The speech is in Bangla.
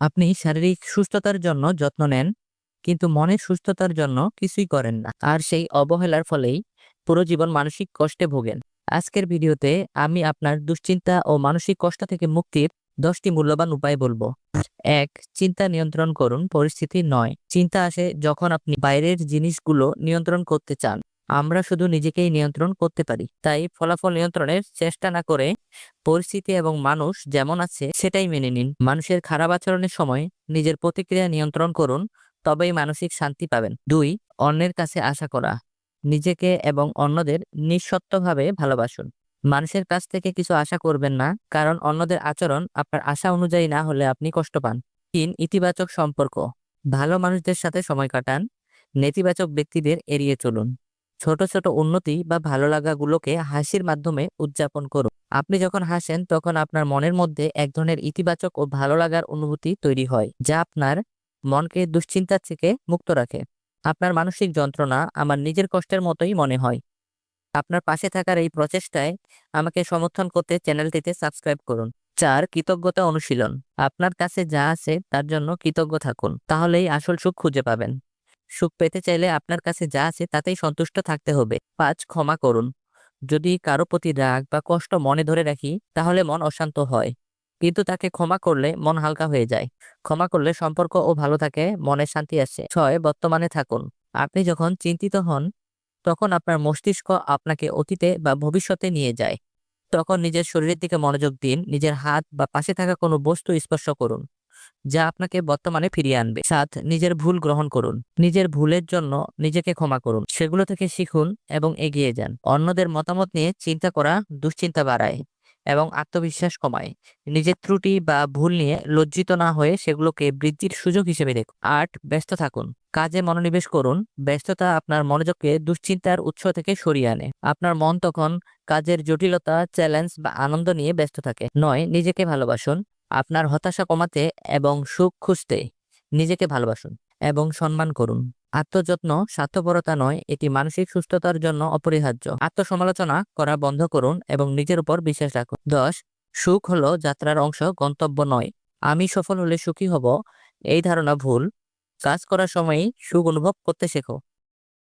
আপনি শারীরিক সুস্থতার জন্য যত্ন নেন, কিন্তু মনের সুস্থতার জন্য কিছুই করেন না। আর সেই অবহেলার ফলেই পুরো জীবন মানসিক কষ্টে ভোগেন। আজকের ভিডিওতে আমি আপনার দুশ্চিন্তা ও মানসিক কষ্ট থেকে মুক্তির দশটি মূল্যবান উপায় বলব। এক, চিন্তা নিয়ন্ত্রণ করুন, পরিস্থিতি নয়। চিন্তা আসে যখন আপনি বাইরের জিনিসগুলো নিয়ন্ত্রণ করতে চান। আমরা শুধু নিজেকেই নিয়ন্ত্রণ করতে পারি। তাই ফলাফল নিয়ন্ত্রণের চেষ্টা না করে পরিস্থিতি এবং মানুষ যেমন আছে সেটাই মেনে নিন। মানুষের খারাপ আচরণের সময় নিজের প্রতিক্রিয়া নিয়ন্ত্রণ করুন, তবেই মানসিক শান্তি পাবেন। দুই, অন্যের কাছে আশা করা। নিজেকে এবং অন্যদের নিঃশর্তভাবে ভালোবাসুন। মানুষের কাছ থেকে কিছু আশা করবেন না, কারণ অন্যদের আচরণ আপনার আশা অনুযায়ী না হলে আপনি কষ্ট পান। তিন, ইতিবাচক সম্পর্ক। ভালো মানুষদের সাথে সময় কাটান। নেতিবাচক ব্যক্তিদের এড়িয়ে চলুন। ছোট ছোট উন্নতি বা ভালো লাগাগুলোকে হাসির মাধ্যমে উদযাপন করুন। আপনি যখন হাসেন, তখন আপনার মনের মধ্যে এক ধরনের ইতিবাচক ও ভালো লাগার অনুভূতি তৈরি হয়, যা আপনার মনকে দুশ্চিন্তার থেকে মুক্ত রাখে। আপনার মানসিক যন্ত্রণা আমার নিজের কষ্টের মতোই মনে হয়। আপনার পাশে থাকার এই প্রচেষ্টায় আমাকে সমর্থন করতে চ্যানেলটিতে সাবস্ক্রাইব করুন চার কৃতজ্ঞতা অনুশীলন। আপনার কাছে যা আছে, তার জন্য কৃতজ্ঞ থাকুন। তাহলেই আসল সুখ খুঁজে পাবেন। সুখ পেতে চাইলে আপনার কাছে যা আছে তাতেই সন্তুষ্ট থাকতে হবে। পাঁচ, ক্ষমা করুন। যদি কারও প্রতি রাগ বা কষ্ট মনে ধরে রাখি, তাহলে মন অশান্ত হয়। কিন্তু তাকে ক্ষমা করলে মন হালকা হয়ে যায়। ক্ষমা করলে সম্পর্ক ও ভালো থাকে, মনে শান্তি আসে। ছয়, বর্তমানে থাকুন। আপনি যখন চিন্তিত হন, তখন আপনার মস্তিষ্ক আপনাকে অতীতে বা ভবিষ্যতে নিয়ে যায়। তখন নিজের শরীরের দিকে মনোযোগ দিন, নিজের হাত বা পাশে থাকা কোনো বস্তু স্পর্শ করুন। যা আপনাকে বর্তমানে ফিরিয়ে আনবে। সাত, নিজের ভুল গ্রহণ করুন। নিজের ভুলের জন্য নিজেকে ক্ষমা করুন। সেগুলো থেকে শিখুন এবং এগিয়ে যান। অন্যদের মতামত নিয়ে চিন্তা করা দুশ্চিন্তা বাড়ায় এবং আত্মবিশ্বাস কমায়। নিজের ত্রুটি বা ভুল নিয়ে লজ্জিত না হয়ে সেগুলোকে বৃদ্ধির সুযোগ হিসেবে দেখুন। আট, ব্যস্ত থাকুন। কাজে মনোনিবেশ করুন। ব্যস্ততা আপনার মনোযোগকে দুশ্চিন্তার উৎস থেকে সরিয়ে আনে। আপনার মন তখন কাজের জটিলতা, চ্যালেঞ্জ বা আনন্দ নিয়ে ব্যস্ত থাকে। নয়, নিজেকে ভালোবাসুন। আপনার হতাশা কমাতে এবং সুখ খুঁজতে নিজেকে ভালোবাসুন এবং সম্মান করুন। আত্মযত্ন স্বার্থপরতা নয়, এটি মানসিক সুস্থতার জন্য অপরিহার্য। আত্মসমালোচনা করা বন্ধ করুন এবং নিজের উপর বিশ্বাস রাখুন। দশ, সুখ হলো যাত্রার অংশ, গন্তব্য নয়। আমি সফল হলে সুখী হব, এই ধারণা ভুল। কাজ করার সময়ই সুখ অনুভব করতে শেখো।